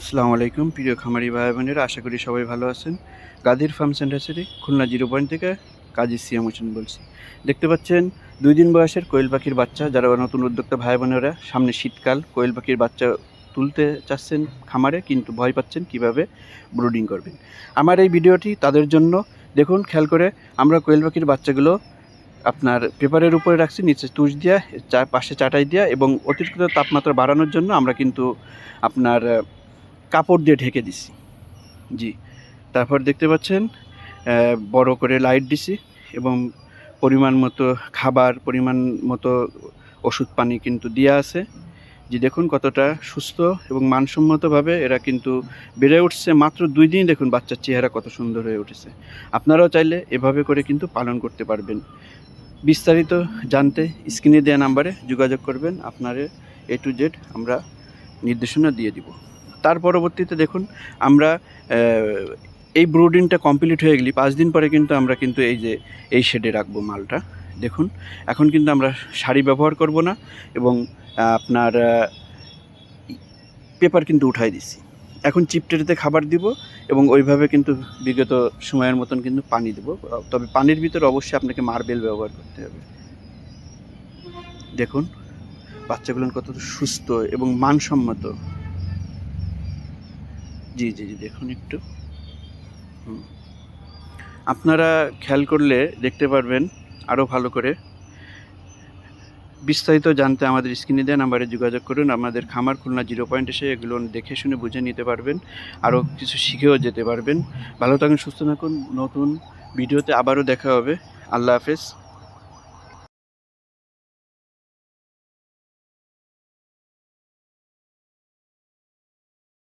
আসসালামু আলাইকুম, প্রিয় খামারি ভাই বোনেরা আশা করি সবাই ভালো আছেন। গাদির farm center Khulna zero point থেকে কাজী সিয়াম হোসেন বলছি। দেখতে পাচ্ছেন, দুই দিন বয়সের কোয়েল পাখির বাচ্চা, যারা নতুন উদ্যোক্তা ভাই বোনেরা সামনে শীতকাল কোয়েল পাখির বাচ্চা তুলতে চাচ্ছেন খামারে, কিন্তু ভয় পাচ্ছেন কীভাবে ব্রুডিং করবেন। আমার এই ভিডিওটি তাদের জন্য, দেখুন, খেয়াল করে, আমরা কোয়েল পাখির বাচ্চাগুলো আপনার পেপারের উপরে রাখছি, নিচে তুষ দিয়া পাশে চাটাই দিয়া, এবং অতিরিক্ত তাপমাত্রা বাড়ানোর জন্য আমরা কিন্তু আপনার কাপড় দিয়ে ঢেকে দিছি। জি। তারপর দেখতে পাচ্ছেন বড় করে লাইট দিছি এবং পরিমাণ মতো খাবার, পরিমাণ মতো ওষুধ পানি কিন্তু দেওয়া আছে। যে দেখুন কতটা সুস্থ এবং মানসম্মতভাবে এরা কিন্তু বেড়ে উঠছে। মাত্র দুই দিন দেখুন বাচ্চার চেহারা কত সুন্দর হয়ে উঠেছে। আপনারাও চাইলে এভাবে করে কিন্তু পালন করতে পারবেন। বিস্তারিত জানতে স্ক্রিনে দেওয়া নাম্বারে যোগাযোগ করবেন। আপনারে এ টু জেড আমরা নির্দেশনা দিয়ে দিব। তার পরবর্তীতে দেখুন, আমরা এই ব্রুডিংটা কমপ্লিট হয়ে গেলি, পাঁচ দিন পরে কিন্তু আমরা কিন্তু এই যে, এই শেডে রাখব মালটা। দেখুন, এখন কিন্তু আমরা শাড়ি ব্যবহার করব না এবং আপনার পেপার কিন্তু উঠাই দিছি। এখন চিপটেরিতে খাবার দিব এবং ওইভাবে কিন্তু বিগত সময়ের মতন কিন্তু পানি দেব। তবে পানির ভিতরে অবশ্যই আপনাকে মার্বেল ব্যবহার করতে হবে। দেখুন, বাচ্চাগুলো কত সুস্থ এবং মানসম্মত। জি জি জি, দেখুন একটু। আপনারা খেয়াল করলে দেখতে পারবেন আরও ভালো করে। বিস্তারিত জানতে আমাদের স্ক্রিনে দেওয়া নাম্বারে যোগাযোগ করুন। আমাদের খামার খুলনা জিরো পয়েন্ট এসে এগুলো দেখে শুনে বুঝে নিতে পারবেন। আরও কিছু শিখেও যেতে পারবেন। ভালো থাকুন, সুস্থ থাকুন। নতুন ভিডিওতে আবারও দেখা হবে। আল্লাহ হাফেজ।